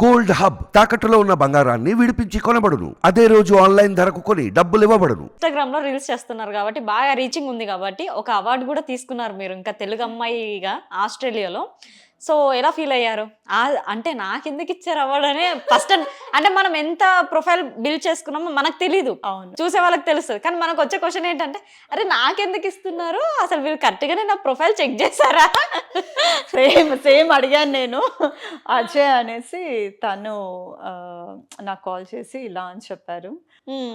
Gold hub తాకట్టులో ఉన్న బంగారాన్ని విడిపించి కొనబడును. అదే రోజు ఆన్లైన్ ధరకు కొని డబ్బులు ఇవ్వబడును. ఇన్స్టాగ్రామ్లో రీల్స్ చేస్తున్నారు కాబట్టి బాగా రీచింగ్ ఉంది కాబట్టి ఒక అవార్డు కూడా తీసుకున్నారు మీరు ఇంకా తెలుగు అమ్మాయిగా ఆస్ట్రేలియాలో. సో ఎలా ఫీల్ అయ్యారు? అంటే నాకు ఎందుకు ఇచ్చారు అవార్డు అని ఫస్ట్ అంటే మనం ఎంత ప్రొఫైల్ బిల్డ్ చేసుకున్నామో మనకు తెలీదు. అవును. చూసే వాళ్ళకి తెలుస్తుంది. కానీ మనకు వచ్చే క్వశ్చన్ ఏంటంటే అరే నాకెందుకు ఇస్తున్నారు అసలు వీళ్ళు కరెక్ట్గానే నా ప్రొఫైల్ చెక్ చేశారా? సేమ్ సేమ్ అడిగాను నేను. అజయ్ అనేసి తను నాకు కాల్ చేసి ఇలా అని చెప్పారు.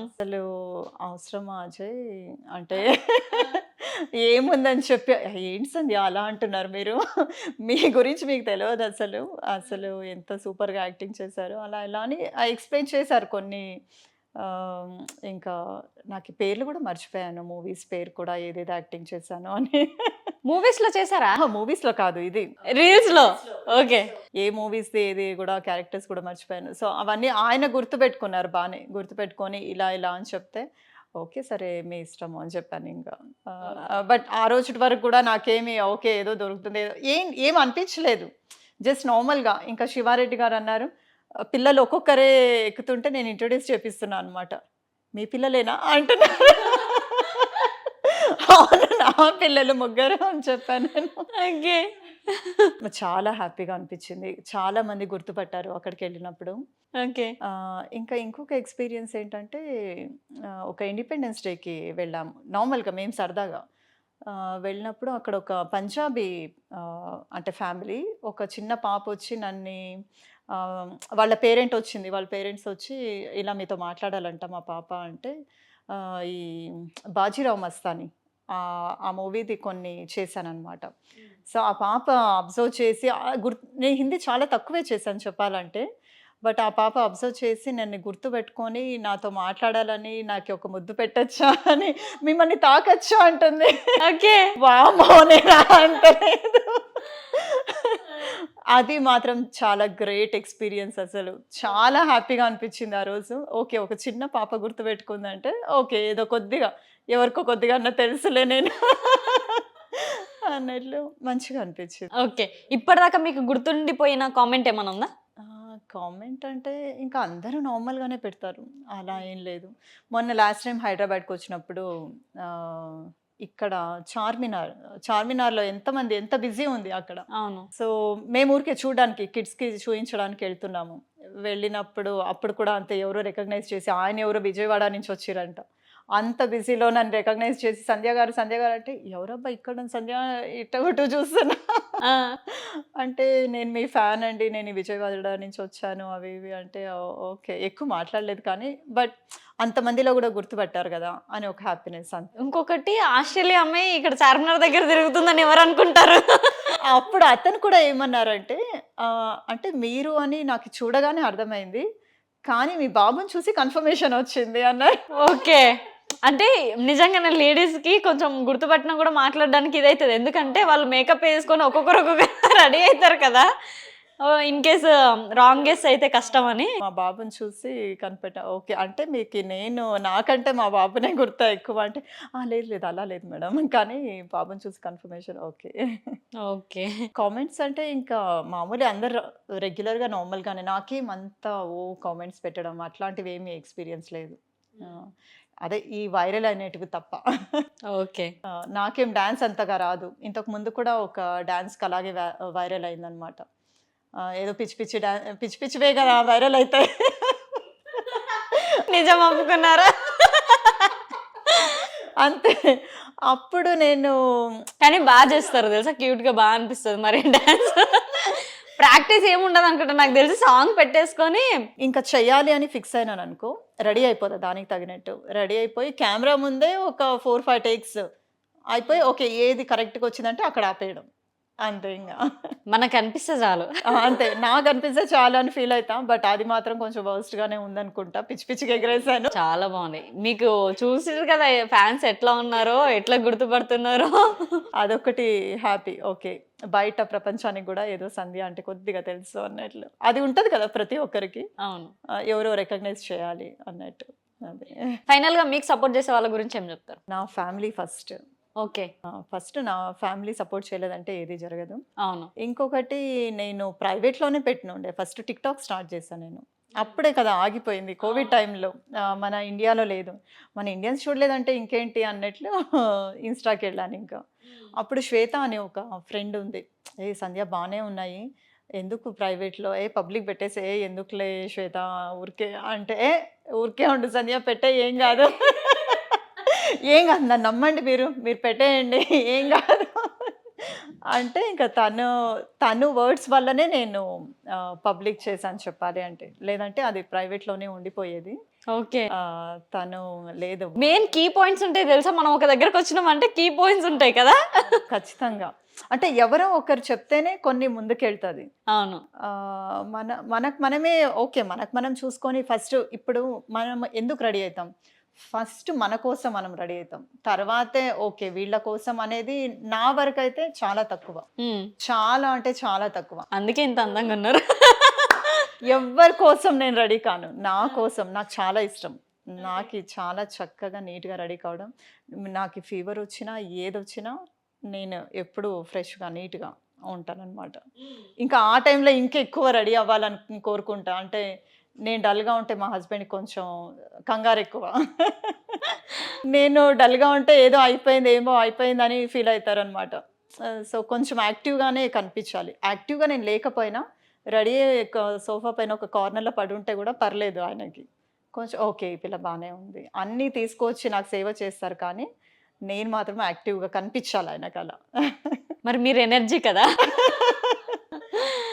అసలు అవసరమా అజయ్? అంటే ఏముందని చెప్పి ఏంటి సంధ్య అలా అంటున్నారు మీరు? మీ గురించి మీకు తెలియదు అసలు. అసలు ఎంత సూపర్గా యాక్టింగ్ చేశారు అలా ఇలా అని ఎక్స్ప్లెయిన్ చేశారు కొన్ని ఇంకా నాకు పేర్లు కూడా మర్చిపోయాను. మూవీస్ పేరు కూడా ఏదేదో యాక్టింగ్ చేశాను అని. మూవీస్లో చేశారా మూవీస్లో కాదు ఇది. రీల్స్లో ఓకే. ఏ మూవీస్ ఏది కూడా క్యారెక్టర్స్ కూడా మర్చిపోయాను. సో అవన్నీ ఆయన గుర్తుపెట్టుకున్నారు బాగానే. గుర్తుపెట్టుకొని ఇలా ఇలా అని చెప్తే ఓకే సరే మీ ఇష్టము అని చెప్పాను ఇంకా. బట్ ఆ రోజు వరకు కూడా నాకేమి ఓకే ఏదో దొరుకుతుంది ఏదో ఏం ఏం అనిపించలేదు. జస్ట్ నార్మల్గా ఇంకా శివారెడ్డి గారు అన్నారు "ఆ, పిల్లలు ఒక్కొక్కరే ఎక్కుతుంటే నేను ఇంట్రొడ్యూస్ చేపిస్తున్నా అనమాట మీ పిల్లలేనా? అంటున్నారు. అవును నా పిల్లలు ముగ్గురు అని చెప్పాను నేను. చాలా హ్యాపీగా అనిపించింది. చాలా మంది గుర్తుపట్టారు అక్కడికి వెళ్ళినప్పుడు. ఓకే. ఇంకా ఇంకొక ఎక్స్పీరియన్స్ ఏంటంటే ఒక ఇండిపెండెన్స్ డేకి వెళ్ళాము. నార్మల్గా మేము సరదాగా. వెళ్ళినప్పుడు అక్కడ ఒక పంజాబీ అంటే ఫ్యామిలీ ఒక చిన్న పాప వచ్చి నన్ను వాళ్ళ పేరెంట్ వచ్చింది. వాళ్ళ పేరెంట్స్ వచ్చి ఇలా మీతో మాట్లాడాలంట మా పాప అంటే ఈ బాజీరావు మస్తాని ఆ మూవీది కొన్ని చేశానన్నమాట. సో ఆ పాప అబ్జర్వ్ చేసి ఆ గుర్తు నేను హిందీ చాలా తక్కువే చేశాను చెప్పాలంటే. బట్ ఆ పాప అబ్జర్వ్ చేసి నన్ను గుర్తుపెట్టుకొని నాతో మాట్లాడాలని నాకు ఒక ముద్దు పెట్టచ్చా అని మిమ్మల్ని తాకచ్చా అంటుంది. ఓకే. వామో నేను అంటలేదు. అది మాత్రం చాలా గ్రేట్ ఎక్స్పీరియన్స్ అసలు. చాలా హ్యాపీగా అనిపించింది ఆ రోజు. ఓకే ఒక చిన్న పాప గుర్తుపెట్టుకుందంటే ఓకే ఏదో కొద్దిగా ఎవరికో కొద్దిగా అన్న తెలుసులే నేను. అన్నట్లు మంచిగా అనిపించింది. ఓకే ఇప్పటిదాకా మీకు గుర్తుండిపోయిన కామెంట్ ఏమైనా ఉందా? కామెంట్ అంటే ఇంకా అందరూ నార్మల్గానే పెడతారు. అలా ఏం లేదు. మొన్న లాస్ట్ టైం హైదరాబాద్కి వచ్చినప్పుడు ఇక్కడ చార్మినార్ చార్మినార్లో ఎంతమంది ఎంత బిజీ ఉంది అక్కడ. అవును. సో మేము ఊరికే చూడడానికి కిడ్స్కి చూపించడానికి వెళ్తున్నాము. వెళ్ళినప్పుడు అప్పుడు కూడా అంత ఎవరో రికగ్నైజ్ చేసి ఆయన ఎవరో విజయవాడ నుంచి వచ్చిరంట. అంత బిజీలో నన్ను రికగ్నైజ్ చేసి సంధ్య గారు సంధ్య గారు అంటే ఎవరబ్బా ఇక్కడ సంధ్య ఇట్ట కొట్టు చూస్తున్నా అంటే నేను మీ ఫ్యాన్ అండి నేను ఈ విజయవాడ నుంచి వచ్చాను అవి ఇవి అంటే "ఓ- ఓకే. ఎక్కువ మాట్లాడలేదు కానీ బట్ అంతమందిలో కూడా గుర్తుపట్టారు కదా అని ఒక హ్యాపీనెస్ అంత. ఇంకొకటి ఆస్ట్రేలియా అమ్మాయి ఇక్కడ చార్మినార్ దగ్గర తిరుగుతుందని ఎవరు అనుకుంటారు? అప్పుడు అతను కూడా ఏమన్నారంటే "ఆ, అంటే మీరు అని నాకు చూడగానే అర్థమైంది కానీ మీ బాబుని చూసి కన్ఫర్మేషన్ వచ్చింది అన్నారు. ఓకే. అంటే నిజంగానే లేడీస్కి కొంచెం గుర్తుపట్టినా కూడా మాట్లాడడానికి ఇదైతుంది. ఎందుకంటే వాళ్ళు మేకప్ వేసుకొని ఒక్కొక్కరు ఒక్కొక్కరు రెడీ అవుతారు కదా. ఇన్ కేస్ రాంగ్ గెస్ అయితే కష్టం అని మా బాబుని చూసి కనిపెట్టా. ఓకే అంటే మీకు నేను నాకంటే మా బాబునే గుర్తా ఎక్కువ. అంటే "ఆ, లేదు లేదు అలా లేదు మేడం. కానీ బాబుని చూసి కన్ఫర్మేషన్ ఓకే. ఓకే. కామెంట్స్ అంటే ఇంకా మామూలు అందరు రెగ్యులర్గా నార్మల్గానే. నాకేం అంత ఓ కామెంట్స్ పెట్టడం అట్లాంటివి ఏమీ ఎక్స్పీరియన్స్ లేదు. అదే ఈ వైరల్ అనేటివి తప్ప. ఓకే. నాకేం డ్యాన్స్ అంతగా రాదు. ఇంతకు ముందు కూడా ఒక డ్యాన్స్కి అలాగే వైరల్ అయిందనమాట ఏదో పిచ్చి పిచ్చి డా పిచ్చి పిచ్చివే కదా వైరల్ అవుతాయి నిజం ఒప్పుకున్నారా? అంతే. అప్పుడు నేను కానీ బాగా చేస్తారు తెలుసా? క్యూట్గా బాగా అనిపిస్తుంది మరి డాన్స్. ప్రాక్టీస్ ఏముండదు అనుకుంటా. నాకు తెలిసి సాంగ్ పెట్టేసుకొని ఇంకా చెయ్యాలి అని ఫిక్స్ అయినాను అనుకో. రెడీ అయిపోతా దానికి తగినట్టు. రెడీ అయిపోయి కెమెరా ముందే ఒక ఫోర్ ఫైవ్ టేక్స్ అయిపోయి ఓకే ఏది కరెక్ట్గా వచ్చిందంటే అక్కడ ఆపేయడం. అంతే ఇంకా. మనకు అనిపిస్తే చాలు. అంతే. నాకు అనిపిస్తే చాలా అని ఫీల్ అవుతాం బట్ అది మాత్రం కొంచెం worst గానే ఉందనుకుంటా. పిచ్చి పిచ్చిగా ఎగరేసాను. చాలా బాగుంది. మీకు చూసిరు కదా ఫ్యాన్స్ ఎట్లా ఉన్నారో ఎట్లా గుర్తుపడుతున్నారో. అదొకటి హ్యాపీ ఓకే. బయట ప్రపంచానికి కూడా ఏదో సంధ్య అంటే కొద్దిగా తెలుసు అన్నట్లు. అది ఉంటది కదా ప్రతి ఒక్కరికి. అవును. ఎవరో రికగ్నైజ్ చేయాలి అన్నట్టు. అదే. ఫైనల్గా మీకు సపోర్ట్ చేసే వాళ్ళ గురించి ఏం చెప్తారు? నా ఫ్యామిలీ ఫస్ట్ ఓకే. ఫస్ట్ నా ఫ్యామిలీ సపోర్ట్ చేయలేదంటే ఏది జరగదు. అవును. ఇంకొకటి నేను ప్రైవేట్లోనే పెట్టిన ఉండే. ఫస్ట్ టిక్ టాక్ స్టార్ట్ చేశాను నేను. అప్పుడే కదా ఆగిపోయింది కోవిడ్ టైంలో. మన ఇండియాలో లేదు. మన ఇండియన్స్ చూడలేదంటే ఇంకేంటి అన్నట్లు ఇన్స్టాకి వెళ్ళాను ఇంకా. అప్పుడు శ్వేత అనే ఒక ఫ్రెండ్ ఉంది. ఏ సంధ్య బాగానే ఉన్నాయి. ఎందుకు ప్రైవేట్లో? ఏ పబ్లిక్ పెట్టేసి ఏ ఎందుకులే శ్వేత? ఊరికే అంటే "ఏ, ఊరికే ఉండు సంధ్య పెట్టే ఏం కాదు. ఏం కాదు నన్ను నమ్మండి మీరు. మీరు పెట్టేయండి. ఏం కాదు. అంటే ఇంకా తను తను వర్డ్స్ వల్లనే నేను పబ్లిక్ చేశాను చెప్పాలి అంటే. లేదంటే అది ప్రైవేట్లోనే ఉండిపోయేది. ఓకే. ఆ, తను లేదు. మెయిన్ కీ పాయింట్స్ ఉంటాయి తెలుసా? మనం ఒక దగ్గరకు వచ్చినాం అంటే కీ పాయింట్స్ ఉంటాయి కదా? ఖచ్చితంగా. అంటే ఎవరో ఒకరు చెప్తేనే కొన్ని ముందుకెళ్తుంది. అవును. ఆ, మన మనకు మనమే ఓకే మనకు మనం చూసుకొని ఫస్ట్ ఇప్పుడు మనం ఎందుకు రెడీ అవుతాం? ఫస్ట్ మన కోసం మనం రెడీ అవుతాం. తర్వాతే ఓకే వీళ్ళ కోసం అనేది నా వరకు అయితే చాలా తక్కువ. చాలా అంటే చాలా తక్కువ. అందుకే ఇంత అందంగా ఉన్నారు. ఎవరి కోసం నేను రెడీ కాను. నా కోసం నాకు చాలా ఇష్టం. నాకు చాలా చక్కగా నీట్గా రెడీ కావడం. నాకు ఫీవర్ వచ్చినా ఏది వచ్చినా నేను ఎప్పుడు ఫ్రెష్గా నీట్గా ఉంటానన్నమాట. ఇంకా ఆ టైంలో ఇంకా ఎక్కువ రెడీ అవ్వాలని కోరుకుంటా. అంటే నేను డల్గా ఉంటే మా హస్బెండ్ కొంచెం కంగారు ఎక్కువ. నేను డల్గా ఉంటే ఏదో అయిపోయింది ఏమో అయిపోయిందని ఫీల్ అవుతారనమాట సో కొంచెం యాక్టివ్గానే కనిపించాలి. యాక్టివ్గా నేను లేకపోయినా రెడీ సోఫా పైన ఒక కార్నర్లో పడి ఉంటే కూడా పర్లేదు ఆయనకి. కొంచెం ఓకే ఈ పిల్ల బాగానే ఉంది. అన్నీ తీసుకొచ్చి నాకు సేవ చేస్తారు కానీ నేను మాత్రం యాక్టివ్గా కనిపించాలి ఆయనకు అలా. మరి మీరు ఎనర్జీ కదా?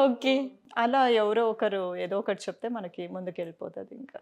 ఓకే. అలా ఎవరో ఒకరు ఏదో ఒకటి చెప్తే మనకి ముందుకు వెళ్ళిపోతుంది ఇంకా.